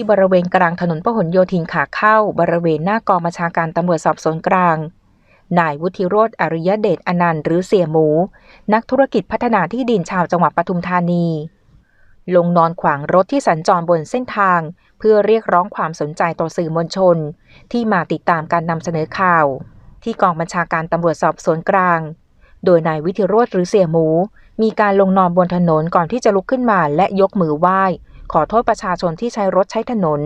ที่บริเวณกลางถนนพหลโยธินขาเข้า บริเวณหน้ากองบัญชาการตำรวจสอบสวนกลาง นายวุฒิโรธอริยเดชอนันต์หรือเสี่ยหมู นักธุรกิจพัฒนาที่ดินชาวจังหวัดปทุมธานี ลงนอนขวางรถที่สัญจรบนเส้นทาง เพื่อเรียกร้องความสนใจต่อสื่อมวลชน ที่มาติดตามการนำเสนอข่าว ที่กองบัญชาการตำรวจสอบสวนกลาง โดยนายวิทิโรธหรือเสี่ยหมู มีการลงนอนบนถนนก่อนที่จะลุกขึ้นมาและยกมือไหว้ ขอโทษประชาชนที่ใช้รถใช้ถนน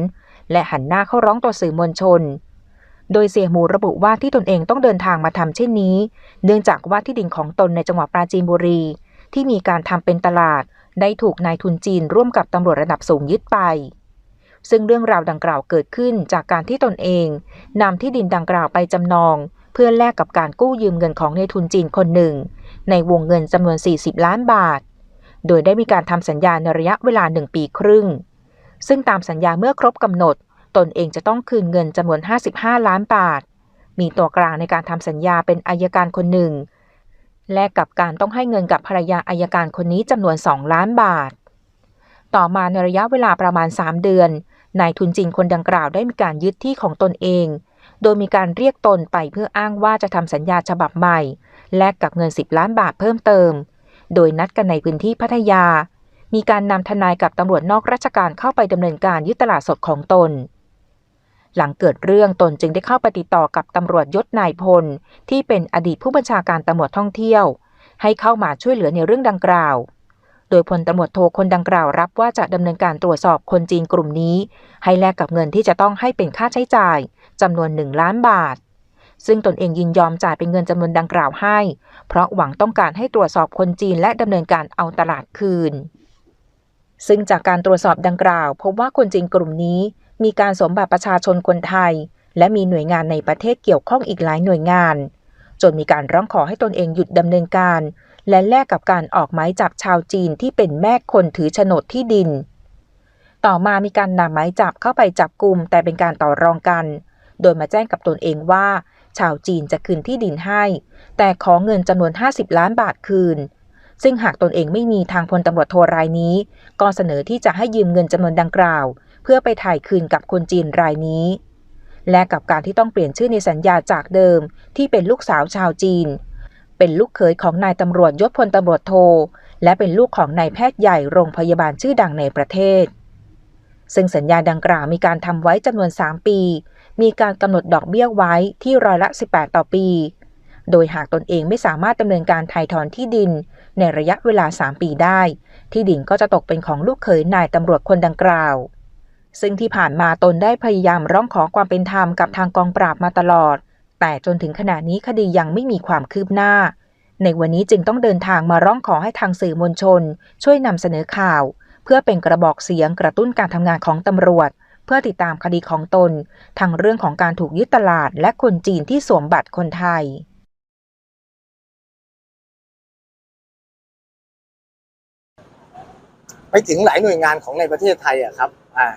และหันหน้าเข้าร้องต่อสื่อมวลชน โดยเสี่ยหมูระบุว่าที่ตนเองต้องเดินทางมาทำเช่นนี้ เนื่องจากว่าที่ดินของตนในจังหวัดปราจีนบุรี ที่มีการทำเป็นตลาด ได้ถูกนายทุนจีนร่วมกับตำรวจระดับสูงยึดไป ซึ่งเรื่องราวดังกล่าวเกิดขึ้นจากการที่ตนเองนำที่ดินดังกล่าวไปจำนอง เพื่อแลกกับการกู้ยืมเงินของนายทุนจีนคนหนึ่ง ในวงเงินจำนวน 40 ล้านบาท โดยได้มีการทำสัญญาในระยะเวลา 1 ปีครึ่ง ซึ่งตามสัญญาเมื่อครบกำหนด ตนเองจะต้องคืนเงินจำนวน 55 ล้านบาท มีตัวกลางในการทำสัญญาเป็นอายการคนหนึ่ง แลกกับการต้องให้เงินกับภรรยาอายการคนนี้จำนวน 2 ล้านบาท ต่อมาในระยะเวลาประมาณ 3 เดือน นายทุนจีนคนดังกล่าวได้มีการยึดที่ของตนเอง โดยมีการเรียกตนไปเพื่ออ้างว่าจะทำสัญญาฉบับใหม่ แลกกับเงิน 10 ล้านบาทเพิ่มเติม โดยนัดกันในพื้นที่พัทยา มีการนำทนายกับตำรวจนอกราชการเข้าไปดำเนินการยึดตลาดสดของตน หลังเกิดเรื่องตนจึงได้เข้าไปติดต่อกับตำรวจยศนายพล ที่เป็นอดีตผู้บัญชาการตำรวจท่องเที่ยว ให้เข้ามาช่วยเหลือในเรื่องดังกล่าว โดยพลตำรวจโทคนดังกล่าวรับว่าจะดำเนินการตรวจสอบคนจีนกลุ่มนี้ ให้แลกกับเงินที่จะต้องให้เป็นค่าใช้จ่ายจำนวน1ล้านบาท ซึ่งตนเองยินยอมจ่ายเป็นเงินจำนวนดังกล่าวให้ เพราะหวังต้องการให้ตรวจสอบคนจีนและดำเนินการเอาตลาดคืน ซึ่งจากการตรวจสอบดังกล่าว พบว่าคนจีนกลุ่มนี้ มีการสมบัตรประชาชนคนไทย และมีหน่วยงานในประเทศเกี่ยวข้องอีกหลายหน่วยงาน จนมีการร้องขอให้ตนเองหยุดดำเนินการ และแลกกับการออกหมายจับชาวจีนที่เป็นแม่คนถือโฉนดที่ดิน ต่อมามีการนำหมายจับเข้าไปจับกลุ่มแต่เป็นการต่อรองกัน โดยมาแจ้งกับตนเองว่า ชาวจีนจะคืนที่ดินให้ แต่ขอเงินจำนวน 50 ล้านบาทคืน ซึ่งหากตนเองไม่มีทางพลตำรวจโทรายนี้ ก็เสนอที่จะให้ยืมเงินจำนวนดังกล่าว เพื่อไปถ่ายคืนกับคนจีนรายนี้ และกับการที่ต้องเปลี่ยนชื่อในสัญญาจากเดิม ที่เป็นลูกสาวชาวจีน เป็นลูกเขยของนายตำรวจยศพลตำรวจโท และเป็นลูกของนายแพทย์ใหญ่โรงพยาบาลชื่อดังในประเทศซึ่งสัญญาดังกล่าวมีการทำไว้จำนวน 3 ปี มีการกำหนดดอกเบี้ยไว้ที่ร้อยละ 18 ต่อปี โดยหากตนเองไม่สามารถดำเนินการถ่ายถอนที่ดิน ในระยะเวลา 3 ปีได้ ที่ดินก็จะตกเป็นของลูกเขยนายตำรวจคนดังกล่าว ซึ่งที่ผ่านมาตนได้พยายามร้องขอความเป็นธรรมกับทางกองปราบมาตลอด แต่จนถึงขณะนี้คดียังไม่มีความคืบหน้าในวันนี้จึงต้องเดินทางมาร้องขอให้ทางสื่อมวลชน ช่วยนำเสนอข่าว เพื่อเป็นกระบอกเสียงกระตุ้นการทำงานของตำรวจ เพื่อติดตามคดีของตน ทั้งเรื่องของการถูกยึดตลาดและคนจีนที่สวมบัตรคนไทยไปถึงหลายหน่วยงานของในประเทศไทยอะครับ อ่า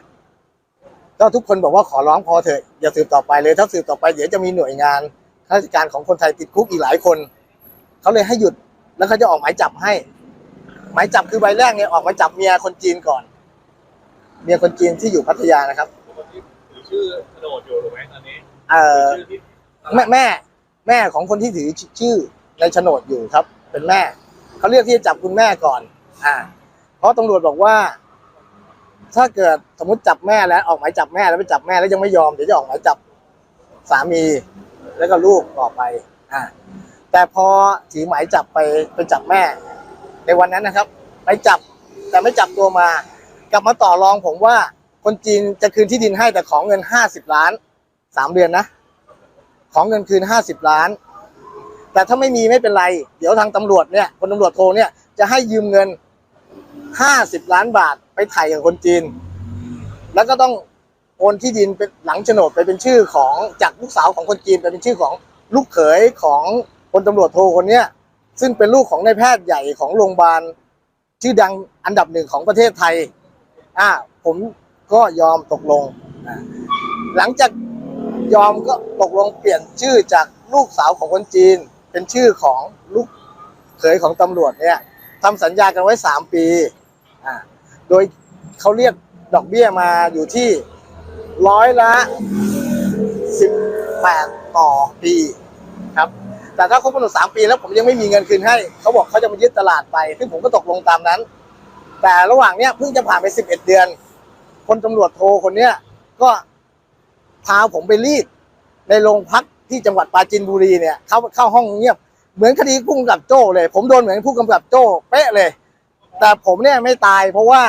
ก็ทุกคนบอกว่าขอร้องพอเถอะอย่าสืบต่อไปเลย ถ้าสืบต่อไปเดี๋ยวจะมีหน่วยงานข้าราชการของคนไทยติดคุกอีกหลายคน เขาเลยให้หยุดแล้วเขาจะออกหมายจับให้ หมายจับคือใบแรกเนี่ยออกหมายจับเมียคนจีนก่อน เมียคนจีนที่อยู่พัทยานะครับคนที่ถือชื่อโฉนดอยู่ถูกไหมตอนนี้เอ่อชื่อที่แม่แม่ แม่ของคนที่ถือชื่อในโฉนดอยู่ครับ เป็นแม่เขาเรียกที่จะจับคุณแม่ก่อน อ่า เพราะตำรวจบอกว่า ถ้าเกิดสมมติจับแม่แล้วออกหมายจับแม่แล้วไปจับแม่แล้วยังไม่ยอมเดี๋ยวจะออกหมายจับสามี แล้วก็ลูกต่อไป อ่า แต่พอถือหมายจับไปไปจับแม่ ในวันนั้นนะครับ ไปจับแต่ไม่จับตัวมา กลับมาต่อรองผมว่าคนจีนจะคืนที่ดินให้แต่ของเงินห้าสิบล้านสามเดือนนะ ของเงินคืนห้าสิบล้าน แต่ถ้าไม่มีไม่เป็นไร เดี๋ยวทางตำรวจเนี่ยคนตำรวจโทรเนี่ยจะให้ยืมเงินห้าสิบล้านบาทไปไถ่กับคนจีน แล้วก็ต้องโอนที่ดินเป็นหลังโฉนดไปเป็นชื่อของจากลูกสาวของคนจีนไปเป็นชื่อของลูกเขยของคนตำรวจโทคนเนี้ยซึ่งเป็นลูกของนายแพทย์ใหญ่ของโรงพยาบาลชื่อดังอันดับหนึ่งของประเทศไทย อ่าผมก็ยอมตกลง หลังจากยอมก็ตกลงเปลี่ยนชื่อจากลูกสาวของคนจีน เป็นชื่อของลูกเขยของตำรวจเนี่ยทำสัญญากันไว้สามปีอ่าโดยเขาเรียกดอกเบี้ยมาอยู่ที่ร้อยละสิบแปดต่อปีครับ แต่ถ้าครบกำหนดสามปีแล้วผมยังไม่มีเงินคืนให้ เขาบอกเขาจะมายึดตลาดไป ซึ่งผมก็ตกลงตามนั้น แต่ระหว่างเนี้ยเพิ่งจะผ่านไปสิบเอ็ดเดือน คนตำรวจโทรคนเนี้ยก็พาผมไปรีดในโรงพักที่จังหวัดปราจีนบุรีเนี่ยเข้าเข้าห้องเงียบ เหมือนคดีผู้กำกับโจ้เลย ผมโดนเหมือนผู้กำกับโจ้เป๊ะเลย แต่ผมเนี่ยไม่ตายเพราะว่า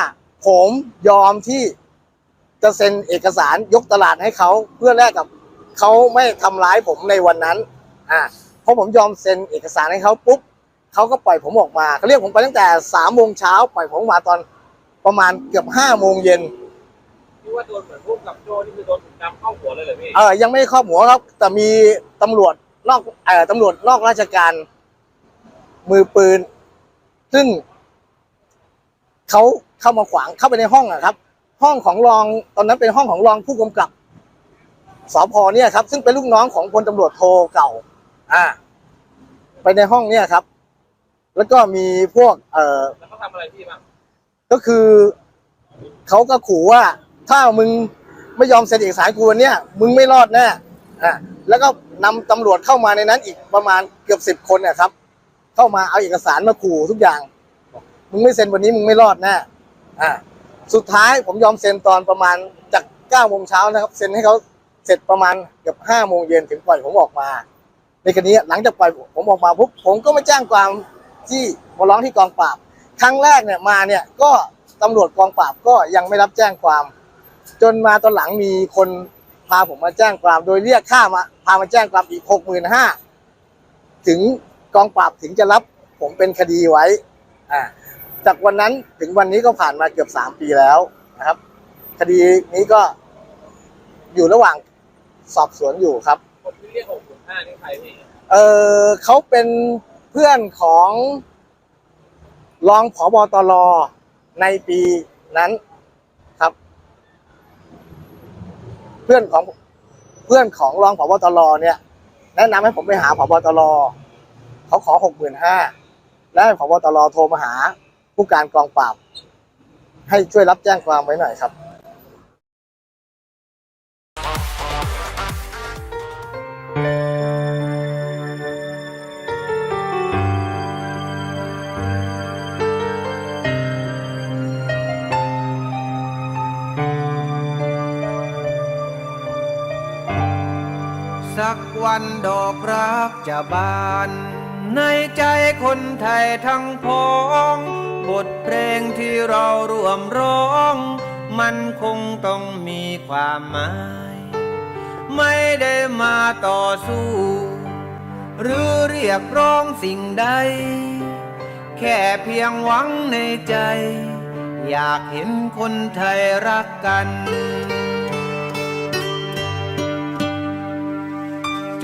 ผมยอมที่จะเซ็นเอกสารยกตลาดให้เขาเพื่อแลกกับเขาไม่ทำร้ายผมในวันนั้น อ่าพอผมยอมเซ็นเอกสารให้เขาปุ๊บ เขาก็ปล่อยผมออกมาเขาเรียกผมไปตั้งแต่สามโมงเช้าปล่อยผมออกมาตอนประมาณเกือบห้าโมงเย็นที่ว่าโดนเหมือนพวกกับโจนี่คือโดนถุงดำเข้าหัวเลยเหรอพี่เออยังไม่ได้ครอบหัวครับแต่มีตำรวจนอกเอ่อตำรวจนอกราชการ มือปืน ซึ่งเขาเข้ามาขวางเข้าไปในห้องอะครับ ห้องของรองตอนนั้นเป็นห้องของรองผู้กำกับสพเนี่ยครับ ซึ่งเป็นลูกน้องของพลตำรวจโทเก่า อ่า ไปในห้องเนี่ยครับ แล้วก็มีพวกเอ่อแล้วเขาทำอะไรพี่บ้างก็คือเขาก็ขู่ว่าถ้ามึงไม่ยอมเซ็นเอกสารกูวันเนี้ยมึงไม่รอดแน่อะแล้วก็นำตำรวจเข้ามาในนั้นอีกประมาณเกือบสิบคนเนี่ยครับ เข้ามาเอาเอกสารมาขู่ทุกอย่างบอกมึงไม่เซ็นวันนี้มึงไม่รอดแน่อะสุดท้ายผมยอมเซ็นตอนประมาณจากเก้าโมงเช้านะครับ เซ็นให้เขาเสร็จประมาณเกือบห้าโมงเย็นถึงปล่อยผมออกมา ในคดีหลังจากปล่อยผมออกมาปุ๊บผมก็มาแจ้งความ ที่มาร้องที่กองปราบ ครั้งแรกเนี่ยมาเนี่ยก็ตำรวจกองปราบก็ยังไม่รับแจ้งความ จนมาตอนหลังมีคนพาผมมาแจ้งความ โดยเรียกค่ามาพามาแจ้งความอีกหกหมื่นห้าถึงกองปราบถึงจะรับผมเป็นคดีไว้อ่าจากวันนั้นถึงวันนี้ก็ผ่านมาเกือบสามปีแล้วนะครับ คดีนี้ก็อยู่ระหว่างสอบสวนอยู่ครับ คนที่เรียกหกถุงห้านี่ใครพี่ เออเขาเป็น เพื่อนของรองผอบตรในปีนั้นครับ เพื่อนของเพื่อนของรองผอบตรเนี่ย แนะนำให้ผมไปหาผอบตรเขาขอหกหมื่นห้าแล้วผอบตรโทรมาหาผู้การกองปราบให้ช่วยรับแจ้งความไว้หน่อยครับ สักวันดอกรักจะบาน ในใจคนไทยทั้งพ้อง บทเพลงที่เราร่วมร้อง มันคงต้องมีความหมาย ไม่ได้มาต่อสู้ หรือเรียกร้องสิ่งใด แค่เพียงหวังในใจ อยากเห็นคนไทยรักกัน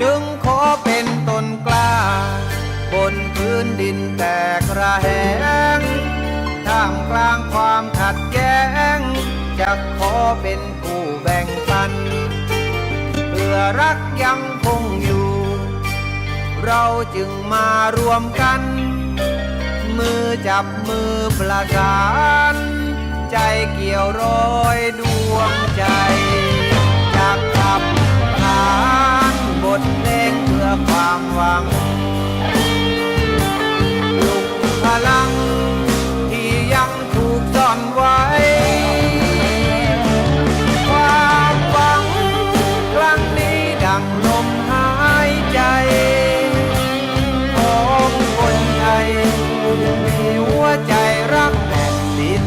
จึงขอเป็นต้นกล้า บนพื้นดินแตกระแหงท่ามกลางความขัดแย้ง จะขอเป็นผู้แบ่งปัน เพื่อรักยังคงอยู่ เราจึงมารวมกัน มือจับมือประสาน ใจเกี่ยวร้อยดวงใจ ทเพลงเพื่อความหวังปลุกพลังที่ยังถูกซ่อนไว้ ความหวังครั้งนี้ดังลมหายใจ ของคนไทยมีหัวใจรักแผ่นดิน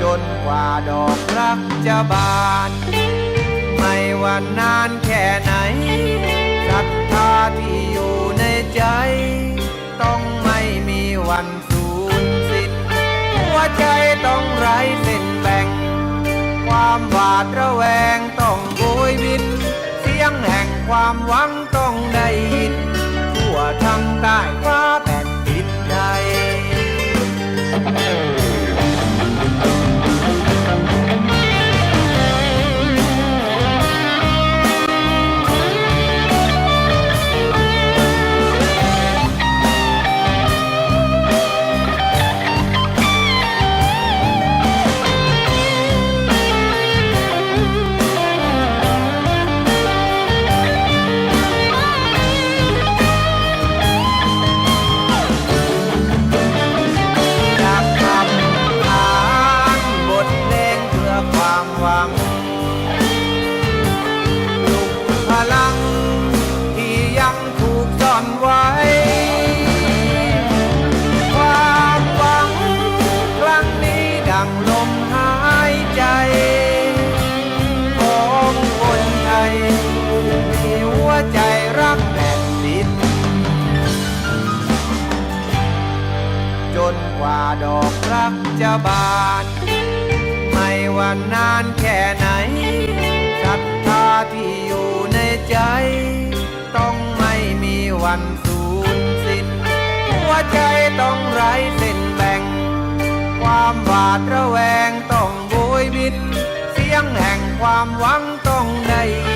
จนกว่าดอกรักจะบานานานแค่ไหนศรัทธาที่อยู่ในใจ ต้องไม่มีวันสูญสิ้นหัวใจต้องไร้เส้นแบ่ง ความหวาดระแวงต้องโบยบิน เสียงแห่งความหวังต้องได้ยินทั่วทั้งใต้ฟ้า ดอกรักจะบาน ไม่ว่านานแค่ไหนศรัทธาที่อยู่ในใจ ต้องไม่มีวันสูญสิ้น หัวใจต้องไร้เส้นแบ่ง ความหวาดระแวงต้องโบยบิน เสียงแห่งความหวังต้องได้ยิน